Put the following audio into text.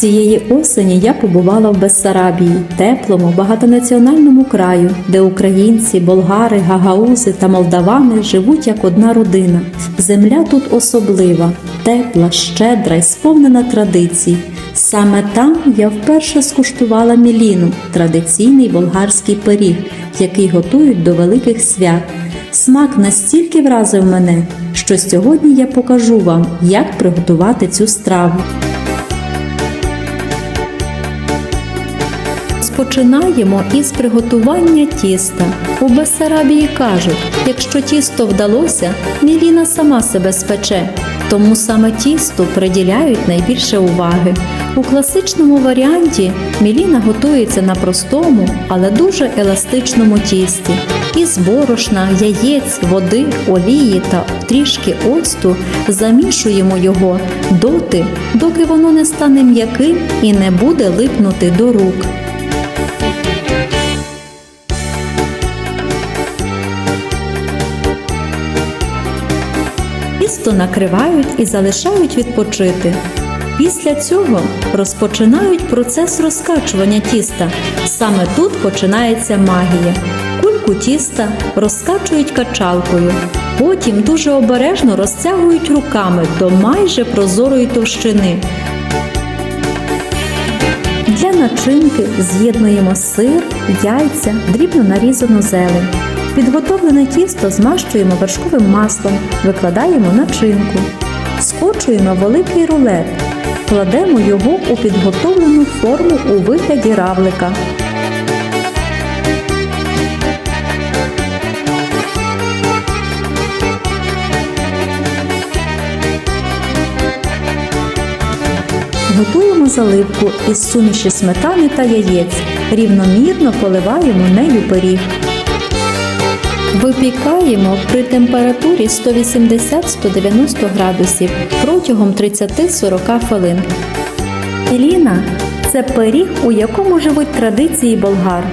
Цієї осені я побувала в Бессарабії, теплому багатонаціональному краю, де українці, болгари, гагаузи та молдавани живуть як одна родина. Земля тут особлива, тепла, щедра і сповнена традицій. Саме там я вперше скуштувала міліну, традиційний болгарський пиріг, який готують до великих свят. Смак настільки вразив мене, що сьогодні я покажу вам, як приготувати цю страву. Розпочинаємо із приготування тіста. У Бессарабії кажуть, якщо тісто вдалося, міліна сама себе спече, тому саме тісту приділяють найбільше уваги. У класичному варіанті міліна готується на простому, але дуже еластичному тісті. Із борошна, яєць, води, олії та трішки оцту замішуємо його доти, доки воно не стане м'яким і не буде липнути до рук. Тісто накривають і залишають відпочити. Після цього розпочинають процес розкачування тіста. Саме тут починається магія. Кульку тіста розкачують качалкою, потім дуже обережно розтягують руками до майже прозорої товщини. Для начинки з'єднуємо сир, яйця, дрібно нарізану зелень. Підготовлене тісто змащуємо вершковим маслом, викладаємо начинку. Скочуємо великий рулет, кладемо його у підготовлену форму у вигляді равлика. Готуємо заливку із суміші сметани та яєць. Рівномірно поливаємо нею пиріг. Випікаємо при температурі 180-190 градусів протягом 30-40 хвилин. Еліна це пиріг, у якому живуть традиції болгар.